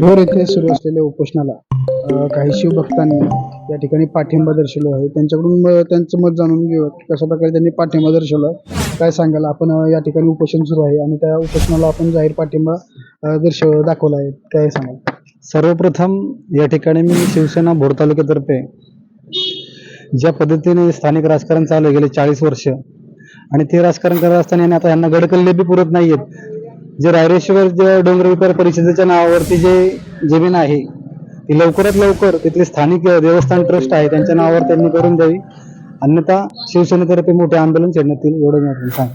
भोर येथे सुरू असलेल्या उपोषणाला काही शिवभक्तांनी या ठिकाणी पाठिंबा दर्शवला आहे. त्यांच्याकडून त्यांचं मत जाणून घेऊ कशा प्रकारे त्यांनी पाठिंबा दर्शवला काय सांगाल? आपण या ठिकाणी उपोषण सुरू आहे आणि त्या उपोषणाला आपण जाहीर पाठिंबा दर्शव दाखवला आहे. काय सांगाल? सर्वप्रथम या ठिकाणी मी शिवसेना भोर तालुक्यातर्फे ज्या पद्धतीने स्थानिक राजकारण चालू आहे गेले चाळीस वर्ष आणि ते राजकारण करत असताना आता यांना गडकल्ले बी पुरत नाहीयेत. जे रायरेश्वर जे डोंगर विकास परिषदेच्या नावावरती जे जमीन आहे ती लवकरात लवकर तिथले स्थानिक देवस्थान ट्रस्ट आहे त्यांच्या नावावर त्यांनी करून द्यावी. अन्यथा शिवसेनेतर्फे मोठे आंदोलन छेडण्यात येईल एवढं मी आपण सांग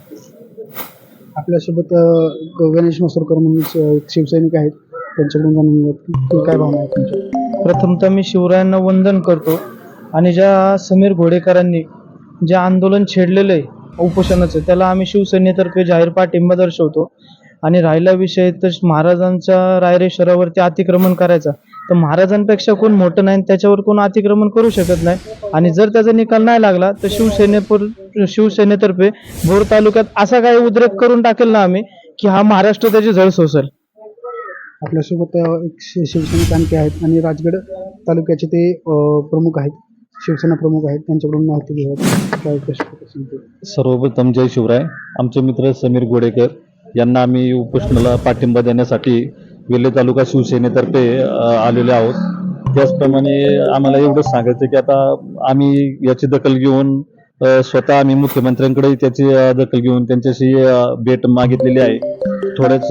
आपल्यासोबत अ, गणेश मसूरकर म्हणून एक शिवसैनिक आहेत त्यांच्याकडून जाणून घेऊ काय भावना आहे तुमच्या? प्रथमतः मी शिवरायांना वंदन करतो आणि ज्या समीर घोडेकरांनी जे आंदोलन छेडलेलं आहे उपोषणाचं त्याला आम्ही शिवसेनेतर्फे जाहीर पाठिंबा दर्शवतो. आणि राहिला विषय तर महाराजांच्या रायरेश्वरावरती अतिक्रमण करायचा. तर महाराजांपेक्षा कोण मोठं नाही आणि त्याच्यावर कोण अतिक्रमण करू शकत नाही. आणि जर त्याचा निकाल नाही लागला तर शिवसेनेपर शिवसेनेतर्फे भोर तालुक्यात असा काही उद्रेक करून टाकेल ना आम्ही की हा महाराष्ट्र त्याची झळ सोसेल आपल्यासोबत एक शि- शिवसैनिक आणखी आहेत आणि राजगड तालुक्याचे ते प्रमुख आहेत शिवसेना प्रमुख आहेत त्यांच्याकडून माहिती ते. सर्वप्रथम जय शिवराय. आमचे मित्र समीर गोडेकर यांना आम्ही उपोषणाला पाठिंबा देण्यासाठी वेल्हे तालुका शिवसेनेतर्फे आलेले आहोत. त्याचप्रमाणे आम्हाला एवढंच सांगायचं की आता आम्ही याची दखल घेऊन स्वतः आम्ही मुख्यमंत्र्यांकडे त्याची दखल घेऊन त्यांच्याशी भेट मागितलेली आहे. थोडंच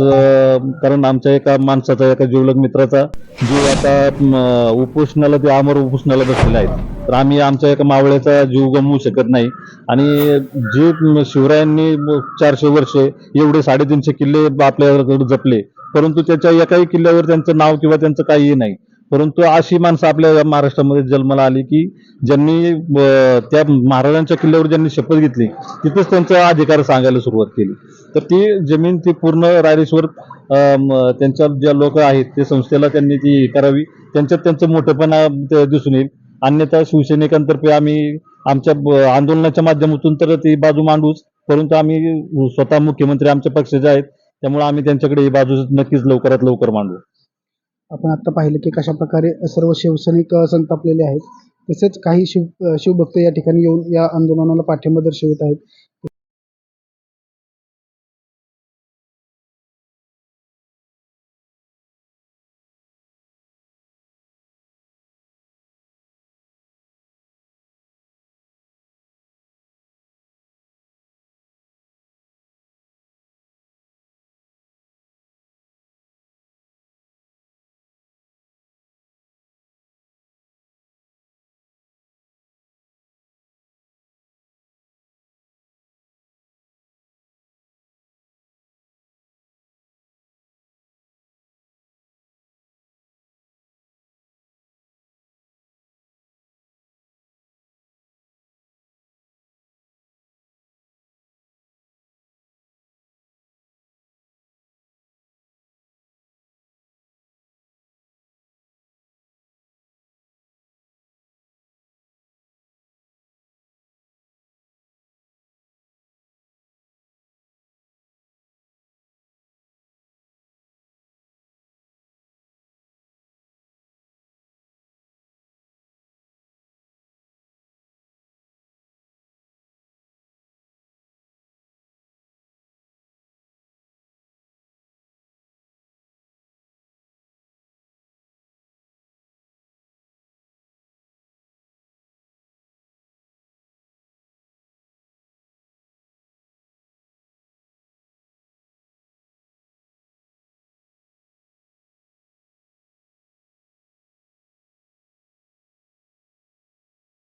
कारण आमच्या एका माणसाचा एका जिवलग मित्राचा जीव आता उपोषणाला ते आमर उपोषणाला बसलेला आहे तर आम्ही आमच्या एका मावळ्याचा जीव गमवू शकत नाही. आणि जे शिवरायांनी चारशे वर्ष एवढे साडेतीनशे किल्ले आपल्याकडे जपले. परंतु त्याच्या एकाही किल्ल्यावर त्यांचं नाव किंवा त्यांचं काहीही नाही. परंतु अशी माणसं आपल्या महाराष्ट्रामध्ये जन्माला आली की ज्यांनी त्या महाराजांच्या किल्ल्यावर ज्यांनी शपथ घेतली तिथेच त्यांचा अधिकार सांगायला सुरुवात केली. तर ती जमीन ती पूर्ण रायरेश्वर त्यांच्या ज्या लोक आहेत ते संस्थेला त्यांनी ती करावी. त्यांच्यात त्यांचं मोठेपणा दिसून येईल. अन्यथा शिवसैनिकांतर्फे आम्ही आमच्या आंदोलनाच्या माध्यमातून तर ती बाजू मांडूच परंतु आम्ही स्वतः मुख्यमंत्री आमच्या पक्षाचे आहेत त्यामुळे आम्ही त्यांच्याकडे ही बाजू नक्कीच लवकरात लवकर मांडू. आपण आता पाहिलं की कशा प्रकारे सर्व शिवसैनिक संतापलेले आहेत. तसेच काही शिव शिवभक्त या ठिकाणी येऊन या आंदोलनाला पाठिंबा दर्शवित आहेत.